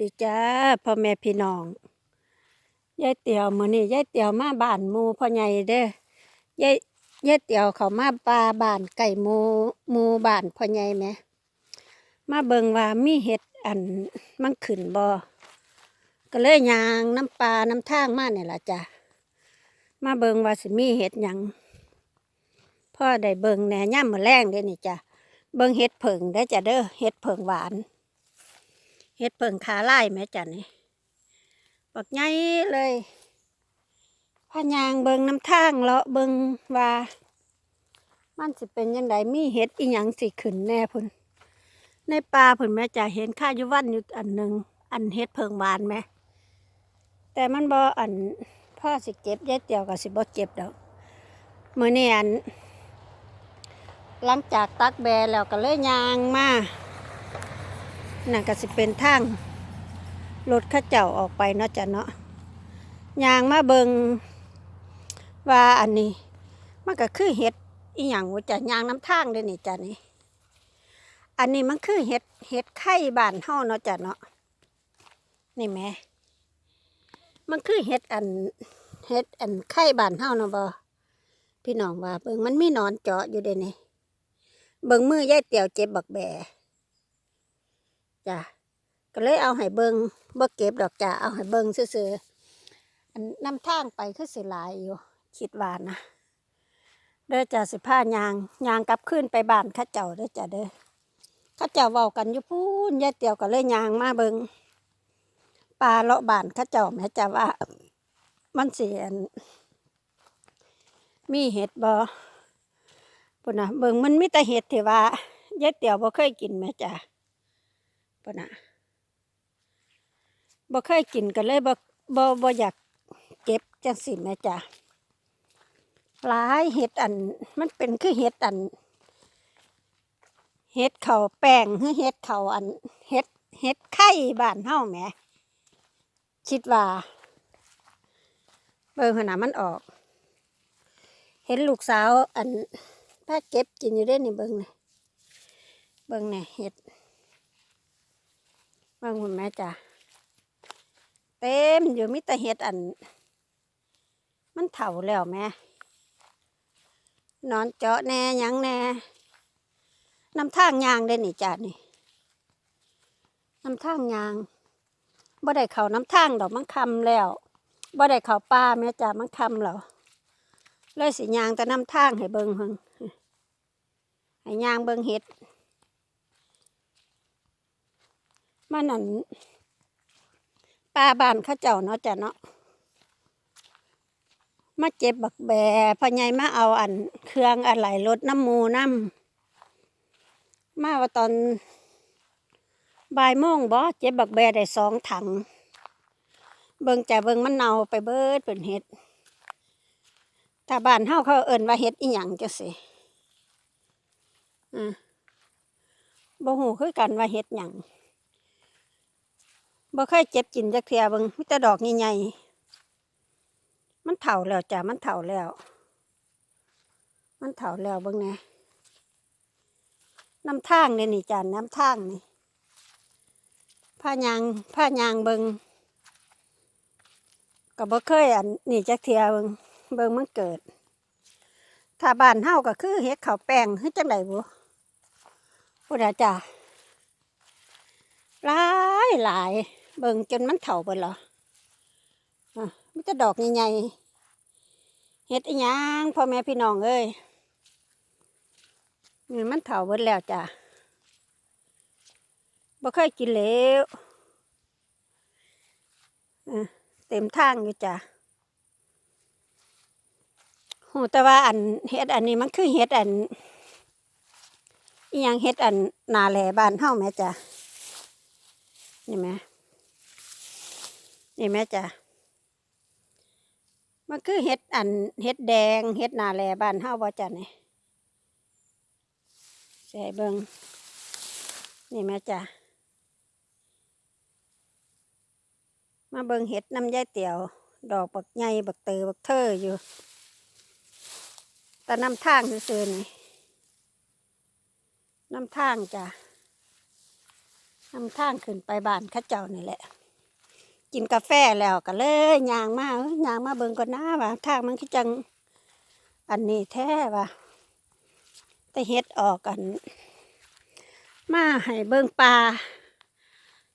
ดีจ้าพ่อแม่พี่น้องยายเตียวมือนี้ยายเตียวมาบ้านมูพ่อใหญ่เด้อยายยายเตียวเขามาปลาบ้านไก่มูมูบ้านพ่อใหญ่แหมมาเบิงว่ามีเห็ดอันมันขึ้นบ่ก็เลยยางน้ำปลาน้ำทางมาเนี่ยล่ะจ้ะมาเบิงว่าสิมีเห็ดยังพ่อได้เบิงแหน่ย่ามมื้อแรงเด้นี่จ้ะเบิงเห็ดเผิงได้จ้ะเด้อเห็ดเผิงหวาน เฮ็ดเพิ่งขาไล่แม่จันนี่บักใหญ่เลยพายางเบิงน้ำทางเลาะเบิงว่า มันสิเป็นยังไงมีเฮ็ดอีหยังสิขึ้นแน่พุ่นในป่าพุ่นแม่จะเห็นข้าอยู่วันอยู่อันหนึ่งอันเฮ็ดเพิงหวานไหมแต่มันบ่อันพ่อสิเก็บยายเตียวก็สิบ่เก็บดอกมื้อนี้อัน หลังจากตักแบแล้วก็เลยยางมา นั่นก็สิเป็นทางรถข้าเจ้าออกไปเนาะจ้ะเนาะยางมาเบิงว่าอันนี้ มันก็คือเห็ดอีหยังว่าจะยางน้ำทางเลยนี่จ้ะนี่อันนี้มันคือเห็ดเห็ดไข่บานเฮาเนาะจ้ะเนาะนี่แหม่มันคือเห็ดอันเห็ดอันไข่บานเฮาเนาะบ่พี่น้องว่าเบิงมันมีนอนเจาะอยู่เด้นี่เบิงมือยายเตียวเจ็บบักแบ จ้ะก็เลยเอาให้เบิงบ่เก็บดอกจ้ะเอาให้เบิงซื่อๆอันนำทางไปคือสิหลายอยู่คิดว่านะเด้อจ้ะสิพายางยางกลับขึ้นไปบ้านข้าเจ้าเด้อจ้ะเด้อข้าเจ้าเว้ากันอยู่พูนยายเตียวก็เลยยางมาเบิงปลาเลาะบ้านข้าเจ้าแม่จ้ะว่ามันเสิอันมีเห็ดบ่ปุ่นนะเบิงมันมีแต่เห็ดที่ว่ายายเตียวบ่เคยกินแม่จ้ะ ปะนะบ่เคยกินก็เลยบ่บ่บ่อยากเก็บจังสิแม่จ้ะหลายเห็ดอัน มันเป็นคือเห็ดอัน เห็ดเขาแป้งหรือเห็ดเขาอัน เห็ดเห็ดไข่บ้านเฮาแหมคิดว่า เบิ่งขนาดมันออก เห็นลูกสาวอันพาเก็บกินอยู่เด้นี่เบิ่งนี่เบิ่งนี่เห็ด บิ่งคุณแม่จ้ะเต็มอยู่มิตรเห็ดอัน มันเถ่าแล้วแม่นอนเจาะแน่ยังแน่น้ำทางยางได้นี่จ้ะนี่น้ำทางยางบ่ได้เขาน้ำทางดอกมันคำแล้วบ่ได้เขาป่าแม่จ้ะมันคำแล้วเลยสิยางแต่น้ำทางให้เบิ่งเพิ่งให้ยางเบิ่งเห็ด มันนั่นป้าบานข้าเจ้าเนาะจ้ะเนาะมาเจ็บบักแบพอใหญมาเอาอัน เครื่องอะไรรถน้ำมูน้ำมาว่าตอนบ่ายโมงบ่เจ็บบักแบได้สองถัง เบิ่งจ่าเบิ่งมันเน่าไปเบิดเป็นเห็ดถ้าบ้านเฮาเขาเอิ่นว่าเห็ดอีหยังจังสิอ่าบ่ฮู้คือกันว่าเห็ดหยัง บ่เคยเจ็บกินจักเทียเบิงมีแต่ดอกใหญ่ๆมันเฒ่าแล้วจ้ะมันเฒ่าแล้ว มันเฒ่าแล้วเบิงน่น้ำทางเนี่ยนี่จ้ะน้ำทางนี่ผ้ายางผ้ายางเบิงก็บ่เคยอันนี่จักเทียเบิงเบิงมันเกิด ถ้าบ้านเฮาก็คือเฮ็ดข้าวแป้งคือจังไดบ่พุ่นน่ะจ้ะหลายหลาย เบิ่งจนมันเฒ่าเบิดเหรออะมีแต่ดอกใหญ่ๆเฮ็ดอีหยังพ่อแม่พี่น้องเอ้ยนี่มันเฒ่าเบิดแล้วจ้ะบ่เคยกินแล้วอะเต็มทางอยู่จ้ะหูแต่ว่าอันเฮ็ดอันนี้มันคือเฮ็ดอันอีหยังเฮ็ดอันนาแหลบ้านเฮาแหม่จ้ะนี่แหม นี่แม่จ้ะมันคือเห็ดอันเห็ดแดงเห็ดนาแลบ้านเฮาบ่จ้ะนี่ใส่เบิงนี่แม่จ้ะมาเบิงเห็ดน้ำยายเตี๋ยว ดอกบักใหญ่บักเตอบักเทออยู่แต่น้ำทางซื่อๆนี่น้ำทางจ้ะนนำทางขึ้นไปบ้านข้าเจ้านี่แหละ กินกาแฟแล้วก็เลยยางมาเอ้ยยางมาเบิ่งก่อนนะว่าทางมันคือจัง อันนี้แท้ว่าแต่เฮ็ดออกกัน มาให้เบิ่งปลา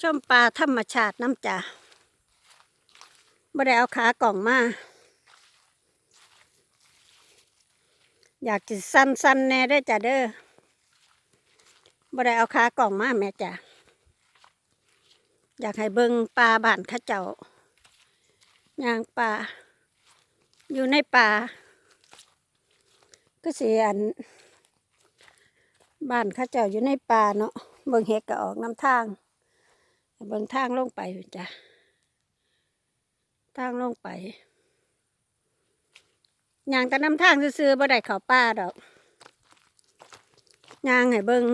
ชมปลาธรรมชาติน้ำจ่าบ่ได้เอาขากล่องมา อยากจะสั้นๆแน่ได้จ้ะเด้อบ่ได้เอาขากล่องมาแม่จ้ะ อยากให้เบิ่งปลาบ้านข้าเจ้าย่างปลาอยู่ในป่าก็เสิอัน บ้านข้าเจ้าอยู่ในป่าเนาะเบิ่งเห็ดก็ออกน้ำทาง เบิ่งทางลงไปจ้ะทางลงไปย่างแต่น้ำทางซื่อๆบ่ได้เข้าป่าดอกย่างให้เบิ่ง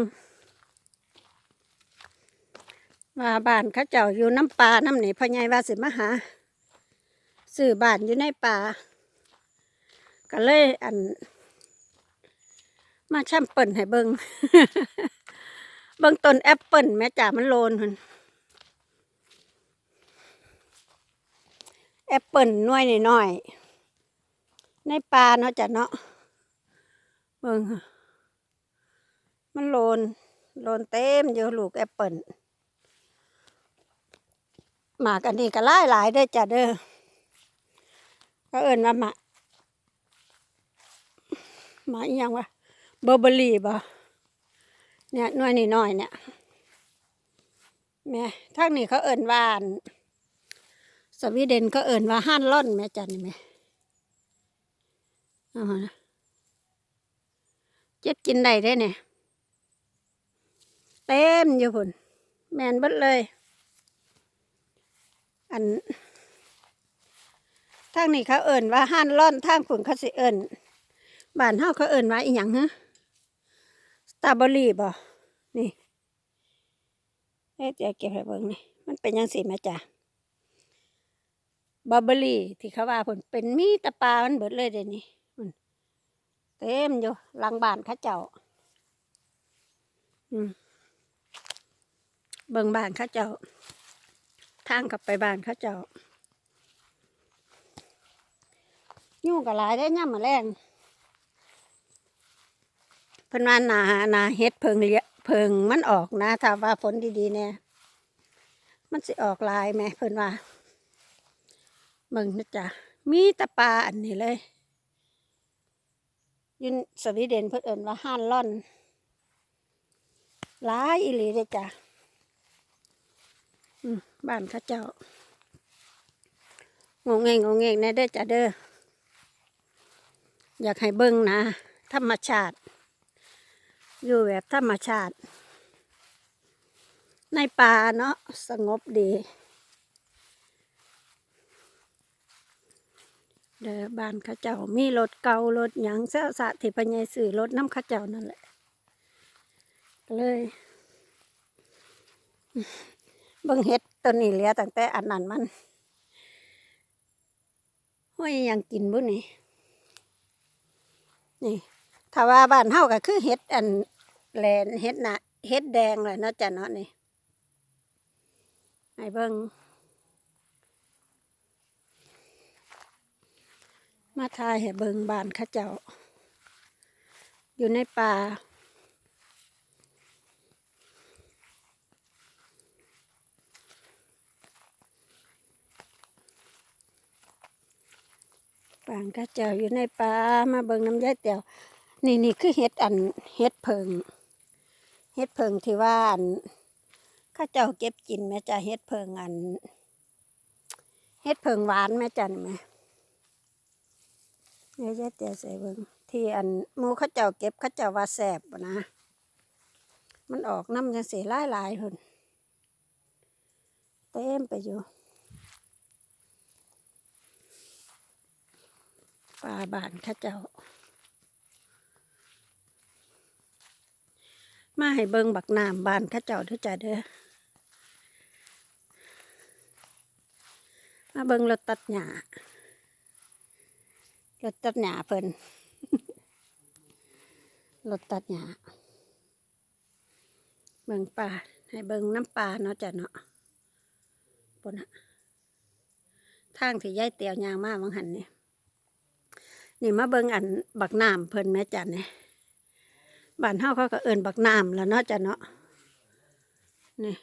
ว่าบ้านเข้าเจ้าอยู่น้ำป่าน้ำนี่พ่อใหญ่ว่าสิมาหาซื้อบ้านอยู่ในป่าก็เลยอัน มาช่ำเปิ่นให้เบิงเบิงต้นแอปเปิลแม่จ๋ามันโลนหั่นแอปเปิลน่วยน้อยๆในป่าเนาะจ้ะเนาะเบิงมันโลนโลนเต็มอยู่ลูกแอปเปิล หมากอันนี้ก็หลายหลายๆเด้อจ้ะเด้อก็เอิ้นว่าหมากหมากอีหยังวะเบอร์เบอรี่บ่เนี่ยน่วยนี่น้อยเนี่ยแม่ทางนี้เขาเอิ่นว่านสวีเดนเขาเอิ่นว่าฮั่นล่อนแม่จันนี่แม่เอาหั่นนะเจ็บกินได้ได้เนี่ยเต็มอยู่พุ่นแมนเบิดเลย อันทางนี้เขาเอิ่นว่าฮั่นล่อนทางพุ่นเขาสิเอิ่นบ้านเฮาเขาเอิ่นว่าอีหยังฮะสตรอเบอรี่บ่นี่เอ๊ะเดี๋ยวเก็บให้เบิ่งนี่มันเป็นยังสีแม่จ้ะบาเบอรี่ที่เขาว่าผลเป็นมีตะปลามันเบิดเลยเดี๋ยวนี้มันเต็มอยู่หลังบ้านข้าเจ้า อืมเบิ่งบ้านข้าเจ้า ทางกลับไปบ้านเข้าเจ้ายุ่งกับหลายได้ย่ำมาแรงเพิ่นว่านานาเฮ็ดเพิงเลี้ยเพิงมันออกนะถ้าว่าฝนดีๆเนี่ยมันสิออกลายไหมเพิ่นว่าเบิ่งนะจ๊ะมีตะปลาอันนี้เลยยุนสวีเดนเพิ่นเอิ้นว่าห้านล่อนหลายอีหลีเลยจ้ะ บ้านข้าเจ้างงเงงงงเงงแน่เด้อจ้ะเด้ออยากให้เบิ่งนะ ธรรมชาติ อยู่แบบธรรมชาติ ในป่าเนาะสงบดี เด้อบ้านข้าเจ้ามีรถเก่ารถหยังเสะสะที่พญายสื่อรถน้ำข้าเจ้านั่นแหละเลย เบิ่งเห็ดต้นนี้เหลือตั้งแต่อันนั้นมันห้อยยังกินบุนี่นี่ถ้าว่าบ้านเฮาก็คือเห็ดอันแลนเห็ดนะเห็ดแดงเลยเนาะจ้ะเนาะนี่ให้เบิ่งมาทายให้เบิ่งบ้านข้าเจ้า อยู่ในป่าานเข้าเจ้าอยู่ในป่ามาเบิ่งน้ำยายเตียวนี่นี่คือเห็ดอันเห็ดเพิงเห็ดเพิงที่ว่าอันข้าเจ้าเก็บกินแม่จ้ะเห็ดเพิงอันเห็ดเพิงหวานแม่จ้ะนี่แม่เดี๋ยวจะเตียวใส่เบิ่งที่อันหมูข้าเจ้าเก็บข้าเจ้าว่าแสบนะ มันออกน้ำจังสีหลายหลายๆหุ่นเต็มไปอยู่ ปลาบานข้าเจ้า มาให้เบิงบักน้ำบานข้าเจ้าด้วยจ้ะเด้อมาเบิงรถตัดหญ้ารถตัดหญ้าเพิ่นรถตัดหญ้าเบิงป่าให้เบิงน้ำปลาเนาะจ้ะเนาะปนะทางที่ยายเตียวยางมาบางหันเนี่ย นี่มาเบิ่งอันบักน้ำเพิ่นแม่จ้ะเนี่ยบ้านเฮาเขาก็เอิ้นบักน้ำแล้วเนาะจ้ะเนาะนี่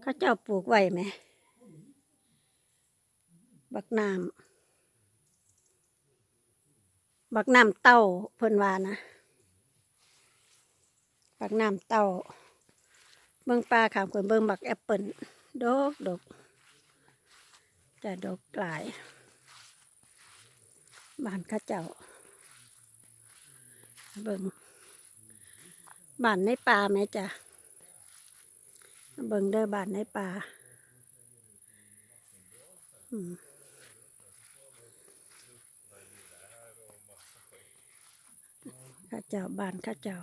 เขาเจ้าปลูกไว้ไหม บักน้ำบักน้ำเต้าเพิ่นว่านะบักน้ำเต้า เบิ่งปลาขามเพิ่นเบิ่งบักแอปเปิลดกดกจะดกหลาย บ้านข้าเจ้า เบิ่งบ้านในป่าไหมจ้ะเบิ่งเด้อบ้านในป่าข้าเจ้าบ้านข้าเจ้า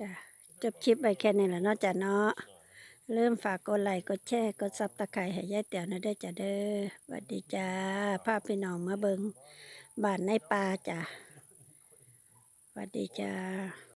จ้ะจบคลิปไปแค่นี้แหละเนาะจ้ะเนาะ เริ่มฝากกดไลค์กดแชร์กดซับตะไคร้ให้ยายเตี๋ยวนะเด้อจ้ะเด้อสวัสดีจ้าภาพพี่น้องมาเบิงบ้านในป่าจ้ะสวัสดีจ้า